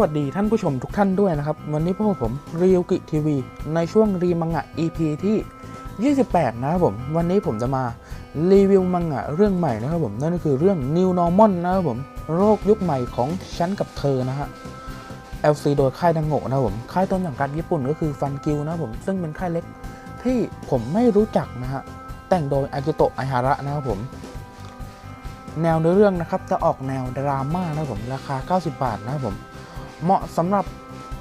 วัสดีท่านผู้ชมทุกท่านด้วยนะครับ วันนี้พวกผมรีวกิทีวีในช่วงรีมังงะ EP ที่ 28 นะครับผม วันนี้ผมจะมารีวิวมังงะเรื่องใหม่นะครับผม นั่นก็คือเรื่อง New Normal นะครับผม โรคยุคใหม่ของฉันกับเธอนะฮะ LC โดยค่ายดังโงะนะครับผม ค่ายต้นสังกัดญี่ปุ่นก็คือฟันกิวนะครับผม ซึ่งเป็นค่ายเล็กที่ผมไม่รู้จักนะฮะ แต่งโดยอากิโตะไอฮาระนะครับผมแนวเนื้อเรื่องนะครับจะออกแนวดราม่านะครับผมราคา 90 บาทนะครับผม เหมาะสำหรับ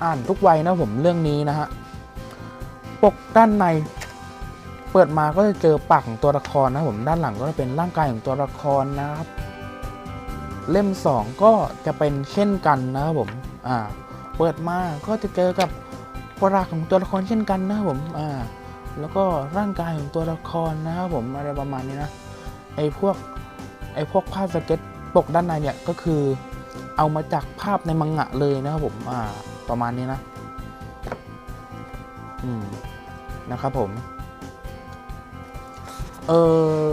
อ่านทุกวัยนะผมเรื่องนี้นะฮะปกด้านในเปิดมาก็จะเจอปากของตัวละครนะผมด้านหลังก็จะเป็นร่างกายของตัวละครนะครับ เล่ม 2 ก็จะเป็นเช่นกันนะครับผมอ่าเปิดมาก็จะเจอกับปรากของตัวละครเช่นกันนะครับผมอ่าแล้วก็ร่างกายของตัวละครนะครับผมอะไรประมาณนี้นะไอ้พวกไอ้พวกภาพสเก็ตปกด้านในเนี่ยก็คือ เอามาจากภาพในมังงะเลยนะครับผมอ่าประมาณนี้นะ อืมนะครับผม เออ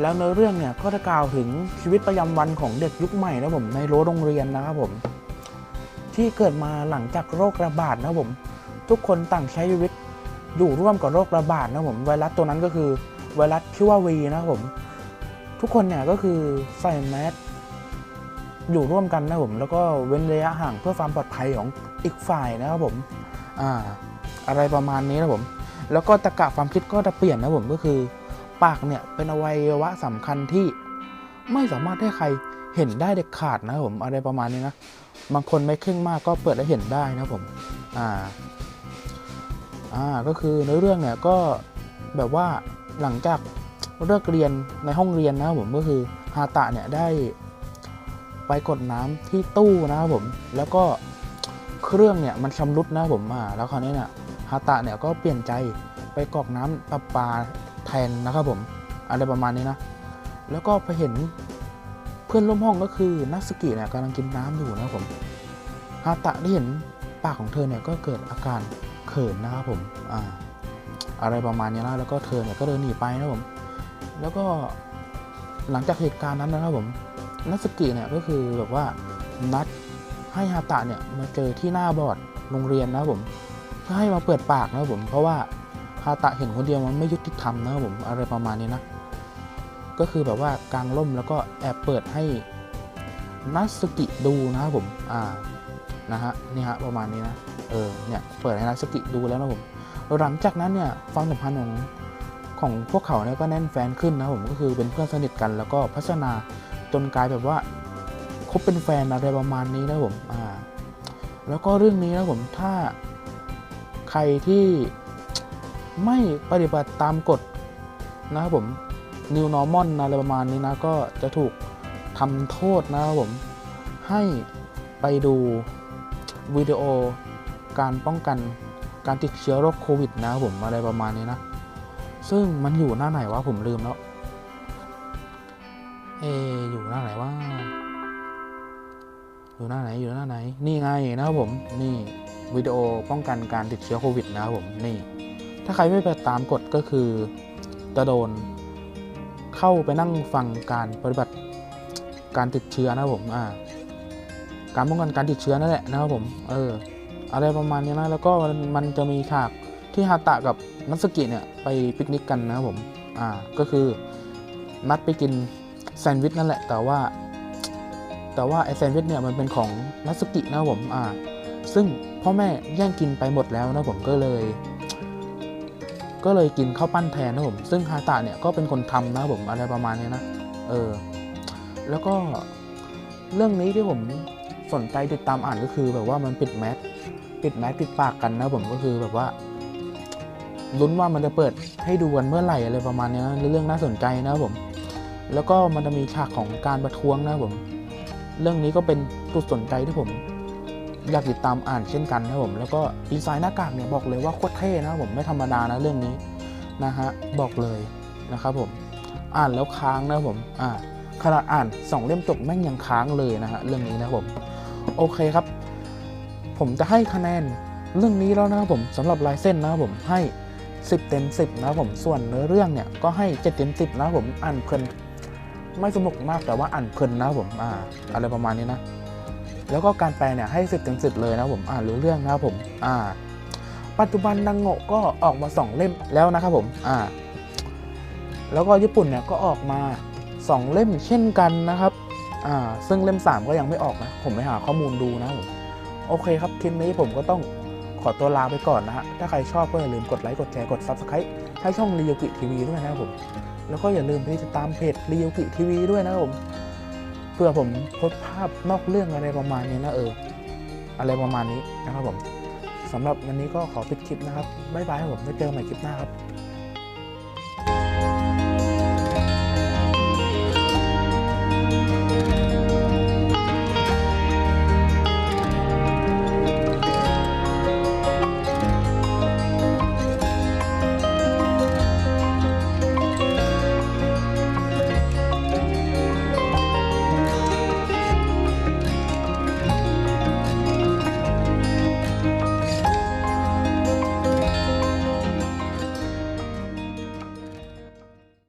แล้วเนื้อเรื่องเนี่ยก็จะกล่าวถึงชีวิตประจำวันของเด็กยุคใหม่นะผมในรั้วโรงเรียนนะครับผม ที่เกิดมาหลังจากโรคระบาดนะผม ทุกคนต่างใช้ชีวิตอยู่ร่วมกับโรคระบาดนะผมไวรัสตัวนั้นก็คือไวรัสชื่อว่าวีนะครับผม ทุกคนเนี่ยก็คือใส่แมส อยู่ร่วมกันนะผมแล้วก็เว้นระยะห่างเพื่อความปลอดภัยของอีกฝ่ายนะครับผมอ่าอะไรประมาณนี้นะผม แล้วก็ตะกะความคิดก็จะเปลี่ยนนะผมก็คือ ปากเนี่ยเป็นอวัยวะสำคัญที่ไม่สามารถให้ใครเห็นได้เด็ดขาดนะผมอะไรประมาณนี้นะบางคนไม่เคร่งมากก็เปิดให้เห็นได้นะผมอ่าอ่าก็คือในเรื่องเนี่ยก็แบบว่าหลังจากเลิกเรียนในห้องเรียนนะผมก็คือฮาตะเนี่ยได้ ไปกดน้ำที่ตู้นะครับผม แล้วก็เครื่องเนี่ยมันชำรุดนะครับผมอ่าแล้วคราวนี้เนี่ยฮาตะเนี่ยก็เปลี่ยนใจไปกรอกน้ำประปาแทนนะครับผมอะไรประมาณนี้นะ แล้วก็ไปเห็นเพื่อนร่วมห้องก็คือนักสกิเนี่ยกำลังกินน้ำอยู่นะครับผมฮาตะได้เห็นปากของเธอเนี่ยก็เกิดอาการเขินนะครับผมอ่าอะไรประมาณนี้นะแล้วก็เธอเนี่ยก็เดินหนีไปนะครับผม แล้วก็หลังจากเหตุการณ์นั้นนะครับผม นัสกิเนี่ยก็คือแบบว่านัดให้ฮาตะเนี่ยมาเจอที่หน้าบอร์ดโรงเรียนนะครับผมเพื่อให้มาเปิดปากนะครับผม เพราะว่าฮาตะเห็นคนเดียวมันไม่ยุติธรรมนะครับผมอะไรประมาณนี้นะ ก็คือแบบว่ากลางร่มแล้วก็แอบเปิดให้นัสกิดูนะครับผม อ่า นะฮะ นี่ฮะ ประมาณนี้นะ เออ เนี่ย เปิดให้นัสกิดูแล้วนะผม หลังจากนั้นเนี่ยความสัมพันธ์ของของพวกเขาเนี่ยก็แน่นแฟนขึ้นนะผม ก็คือเป็นเพื่อนสนิทกันแล้วก็พัฒนา จนกลายแบบว่าคบเป็นแฟนอะไรประมาณนี้นะผมอ่าแล้วก็เรื่องนี้นะผมถ้าใครที่ไม่ปฏิบัติตามกฎนะครับผม New Normal อะไรประมาณนี้นะก็จะถูกทำโทษนะครับผมให้ไปดูวิดีโอการป้องกันการติดเชื้อโรคโควิดนะครับผมอะไรประมาณนี้นะ ซึ่งมันอยู่หน้าไหนวะผมลืมแล้ว เอออยู่หน้าไหนวะอยู่หน้าไหน อยู่หน้าไหน นี่ไงนะครับผม นี่วิดีโอป้องกันการติดเชื้อโควิดนะครับผม นี่ ถ้าใครไม่ไปตามกฎก็คือจะโดนเข้าไปนั่งฟังการปฏิบัติการติดเชื้อนะครับผม อ่า การป้องกันการติดเชื้อนั่นแหละนะครับผม เออ อะไรประมาณนี้นะ แล้วก็มันจะมีฉากที่ฮาตะกับนัสกิเนี่ยไปปิกนิกกันนะครับผม อ่า ก็คือนัดไปกิน แซนด์วิชนั่นแหละ แต่ว่า แต่ว่าไอแซนด์วิชเนี่ยมันเป็นของนัสกินะผมอ่า ซึ่งพ่อแม่แย่งกินไปหมดแล้วนะผมก็เลย ก็เลยกินข้าวปั้นแทนนะผมซึ่งฮาตะเนี่ยก็เป็นคนทำนะผมอะไรประมาณนี้นะเออ แล้วก็เรื่องนี้ที่ผมสนใจติดตามอ่านก็คือแบบว่ามันปิดแมสปิดแมสปิดปากกันนะผมก็คือแบบว่าลุ้นว่ามันจะเปิดให้ดูกันเมื่อไหร่อะไรประมาณนี้นะเรื่องน่าสนใจนะผม แล้วก็มันจะมีฉากของการประท้วงนะผม เรื่องนี้ก็เป็นจุดสนใจที่ผมอยากติดตามอ่านเช่นกันนะผม แล้วก็ดีไซน์หน้ากากเนี่ยบอกเลยว่าโคตรเท่นะผมไม่ธรรมดานะเรื่องนี้นะฮะบอกเลยนะครับผมอ่านแล้วค้างนะผมอ่าขนาดอ่านสองเล่มจบแม่งยังค้างเลยนะฮะเรื่องนี้นะผมโอเคครับ ผมจะให้คะแนนเรื่องนี้แล้วนะครับผมสำหรับลายเส้นนะครับผมให้ 10 เต็ม 10 นะครับผมส่วนเนื้อเรื่องเนี่ยก็ให้7เต็ม10 นะครับผมอ่านเพลิน ไม่สนุกมากแต่ว่าอ่านเพลินนะครับผมอ่าอะไรประมาณนี้นะ แล้วก็การแปลเนี่ยให้สิบเต็มสิบเลยนะผมอ่านรู้เรื่องนะครับผมอ่า ปัจจุบันนางโงะก็ออกมาสองเล่มแล้วนะครับผมอ่า แล้วก็ญี่ปุ่นเนี่ยก็ออกมาสองเล่มเช่นกันนะครับอ่าซึ่งเล่มสามก็ยังไม่ออกนะ ผมไปหาข้อมูลดูนะผมโอเคครับคลิปนี้ผมก็ต้องขอตัวลาไปก่อนนะฮะ ถ้าใครชอบก็อย่าลืมกดไลค์ กดแชร์ กด Subscribe ให้ช่องเรียวกิทีวีด้วยนะครับผม แล้วก็อย่าลืมที่จะตามเพจเรียวกิทีวีด้วยนะครับผม เพื่อผมโพสภาพนอกเรื่องอะไรประมาณนี้นะเออ อะไรประมาณนี้นะครับผมสำหรับวันนี้ก็ขอปิดคลิปนะครับบ๊ายบายครับผมไว้เจอกันใหม่คลิปหน้าครับ